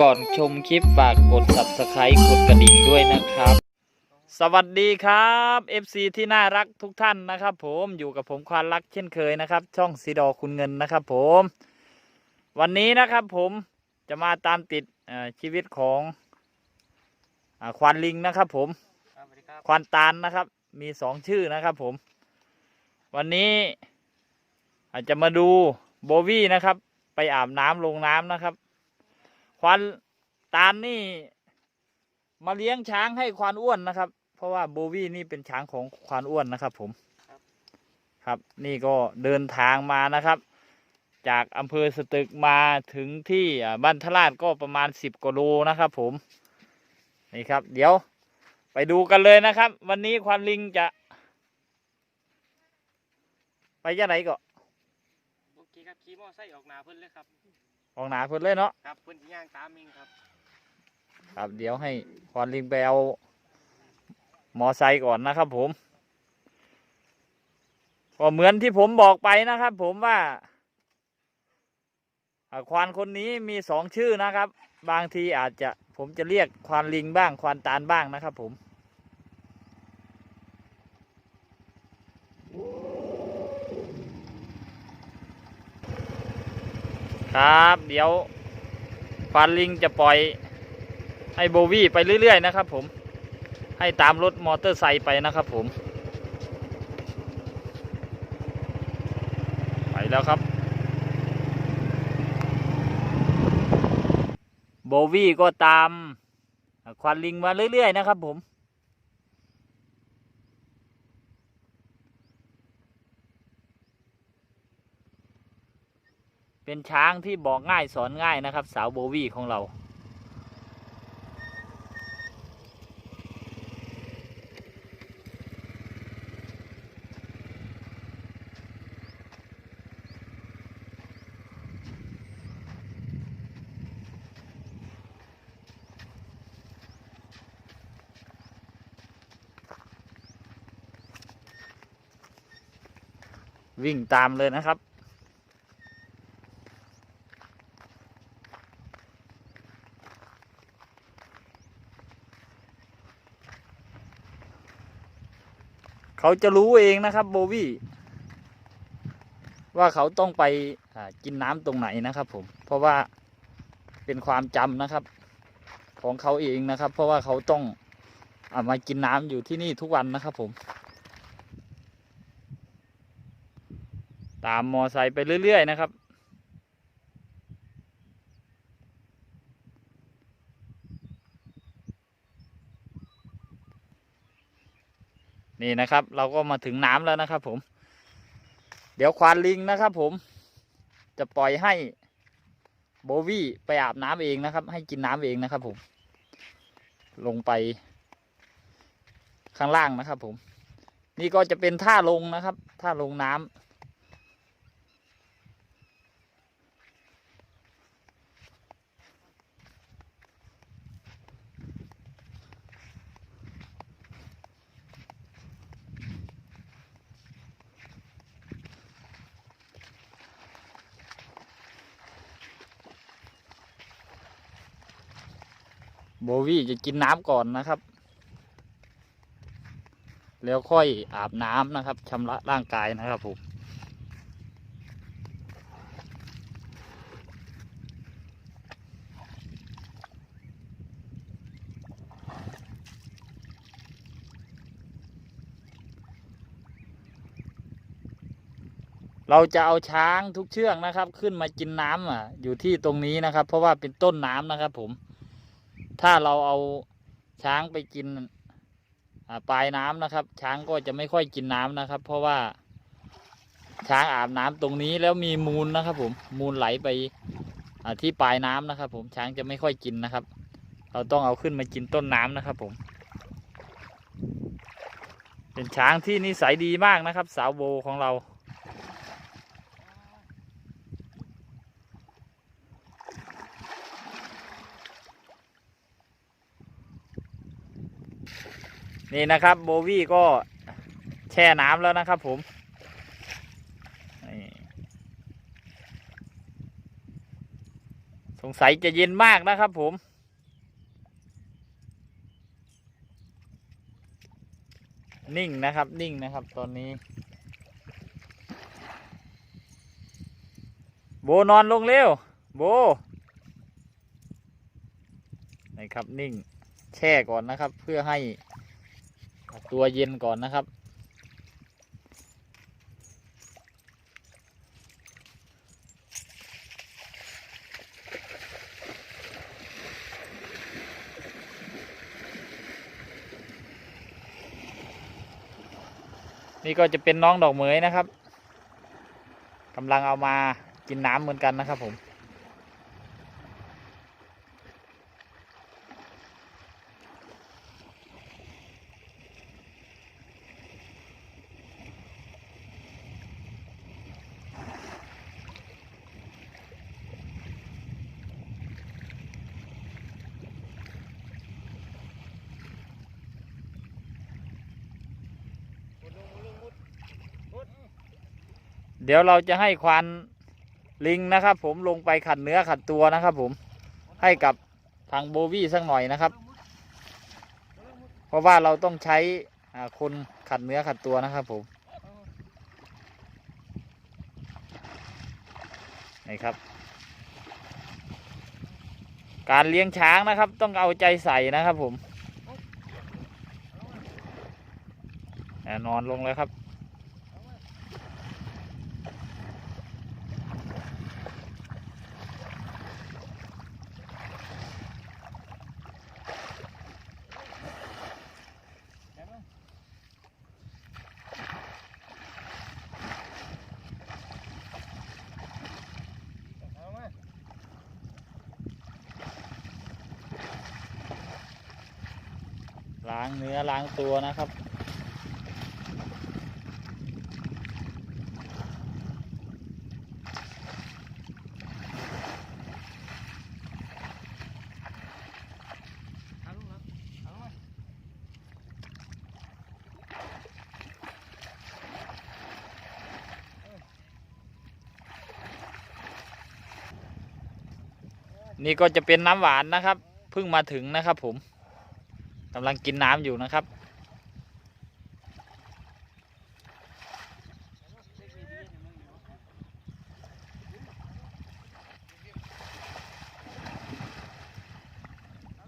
ก่อนชมคลิปฝากกด subscribe กดกระดิ่งด้วยนะครับ สวัสดีครับ FC ที่น่ารักทุกท่านนะครับ ผมอยู่กับผมควานรักเช่นเคยนะครับ ช่องสีดอคุณเงินนะครับ ผม วันนี้นะครับผมจะมาตามติดเอ่อชีวิตของอาควานลิงนะครับ ผมครับสวัสดีครับควานตาลนะครับ มีสองชื่อนะครับ ผม วันนี้อาจจะมาดูโบวี่นะครับ ไปอาบน้ำลงน้ำนะครับ ควานตาลนี่ มาเลี้ยงช้างให้ควานอ้วนนะครับ เพราะว่าโบวี่นี่เป็นช้างของควานอ้วนนะครับ ผมครับนี่ก็เดินทางมานะครับ จากอำเภอสตึกมาถึงที่บ้านทลาดก็ประมาณสิบกว่าโลนะครับ ผมนี่ครับ เดี๋ยวไปดูกันเลยนะครับ วันนี้ควานลิงจะ ไปยังไหนก็โอเคครับขี่มอไซค์ออกหนาเพิ่นเลยครับ ออกหนาเพิ่นเลยเนาะครับเพิ่นที่ย่างตามเองครับครับเดี๋ยวให้ควานลิงไปเอามอไซค์ก่อนนะครับผม ก็เหมือนที่ผมบอกไปนะครับ ผมว่าอ่าควานคนนี้มีสองชื่อนะครับ บางทีอาจจะผมจะเรียกควานลิงบ้างควานตาลบ้างนะครับผม ครับ เดี๋ยวควานลิงจะปล่อยให้โบวี่ไปเรื่อย ๆ นะครับผมให้ตามรถมอเตอร์ไซค์ไปนะครับผม ไปแล้วครับ โบวี่ก็ตามควันลิงมาเรื่อย ๆ นะครับผม เป็นช้างที่บอกง่ายสอนง่ายนะครับ สาวโบวี่ของเรา วิ่งตามเลยนะครับ เขาจะรู้เองนะครับ โบวี่ว่าเขาต้องไปกินน้ำตรงไหนนะครับผม เพราะว่าเป็นความจำนะครับ ของเขาเองนะครับ เพราะว่าเขาต้องอามากินน้ำอยู่ที่นี่ทุกวันนะครับผม ตามมอไซค์ไปเรื่อย ๆ นะครับ นี่นะครับ เราก็มาถึงน้ำแล้วนะครับ ผม เดี๋ยวควานลิงนะครับ ผม จะปล่อยให้โบวี่ไปอาบน้ำเองนะครับ ให้กินน้ำเองนะครับ ผม ลงไป ข้างล่างนะครับ ผม นี่ก็จะเป็นท่าลงนะครับท่าลงน้ำ โบวี่จะกินน้ำก่อนนะครับ แล้วค่อยอาบน้ำนะครับชำระร่างกายนะครับผมเราจะเอาช้างทุกเชือกนะครับ ขึ้นมากินน้ำอะ อยู่ที่ตรงนี้นะครับ เพราะว่าเป็นต้นน้ำนะครับผม ถ้าเราเอาช้างไปกินปลายน้ำนะครับ ช้างก็จะไม่ค่อยกินน้ำนะครับ เพราะว่าช้างอาบน้ำตรงนี้แล้วมีมูลนะครับ ผมมูลไหลไปที่ปลายน้ำนะครับ ผมช้างจะไม่ค่อยกินนะครับ เราต้องเอาขึ้นมากินต้นน้ำนะครับ ผม เป็นช้างที่นิสัยดีมากนะครับ สาวโบของเรา นี่นะครับโบวี่ก็แช่น้ำแล้วนะครับผมสงสัยจะเย็นมากนะครับผม นิ่งนะครับนิ่งนะครับตอนนี้ โบนอนลงเร็ว โบนี่ครับนิ่งแช่ก่อนนะครับเพื่อให้ ตัวเย็นก่อนนะครับ นี่ก็จะเป็นน้องดอกเหมยนะครับกำลังเอามากินน้ำเหมือนกันนะครับผม เดี๋ยวเราจะให้ควานลิงนะครับ ผมลงไปขัดเนื้อขัดตัวนะครับ ผมให้กับทางโบวี่สักหน่อยนะครับ เพราะว่าเราต้องใช้คนขัดเนื้อขัดตัวนะครับผมนี่ครับ การเลี้ยงช้างนะครับ ต้องเอาใจใส่นะครับผมแน่นอนลงเลยครับางเนื้อล้างตัวนะครับ นี่ก็จะเป็นน้ำหวานนะครับเพิ่งมาถึงนะครับผม กำลังกินน้ำอยู่นะครับ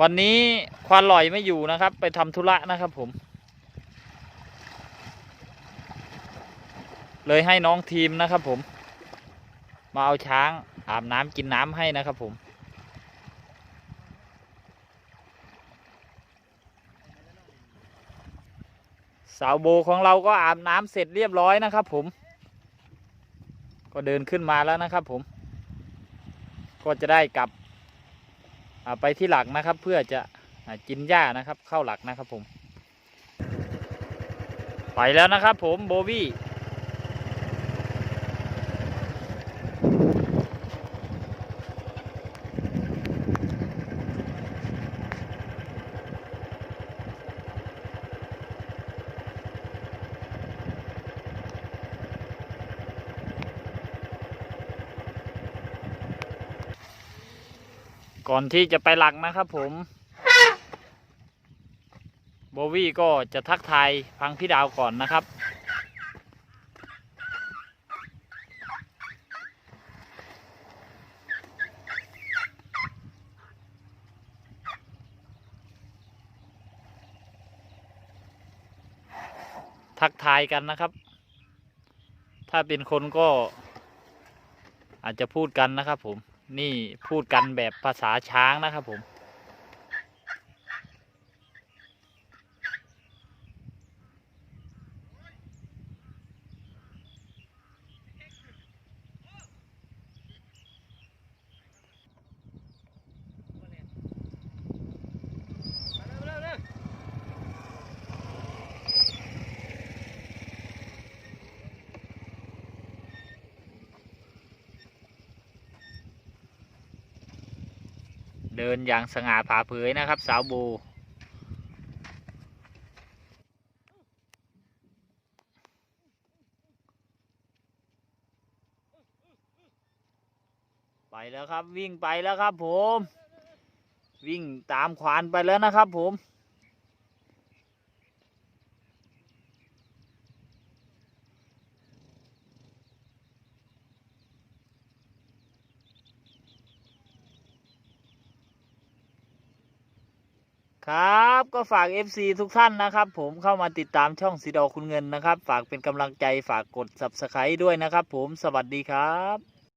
วันนี้ควานลอยไม่อยู่นะครับ ไปทำธุระนะครับผม เลยให้น้องทีมนะครับผม มาเอาช้างอาบน้ำกินน้ำให้นะครับผม สาวโบของเราก็อาบน้ำเสร็จเรียบร้อยนะครับผม ก็เดินขึ้นมาแล้วนะครับผม ก็จะได้กลับไปที่หลักนะครับ เพื่อจะกินหญ้านะครับ เข้าหลักนะครับผม ไปแล้วนะครับผมโบวี่ ก่อนที่จะไปหลักนะครับผม โบวี่ก็จะทักทายพังพี่ดาวก่อนนะครับ ทักทายกันนะครับ ถ้าเป็นคนก็อาจจะพูดกันนะครับผม นี่พูดกันแบบภาษาช้างนะครับผม ดินอย่างสง่าผ่าเผยนะครับ สาวโบไปไปแล้วครับวิ่งไปแล้วครับผม วิ่งตามควานไปแล้วนะครับผม ครับ ก็ฝาก FC ทุกท่านนะครับ ผมเข้ามาติดตามช่องสีดอคุณเงินนะครับ ฝากเป็นกำลังใจฝากกด Subscribe ด้วยนะครับ ผมสวัสดีครับ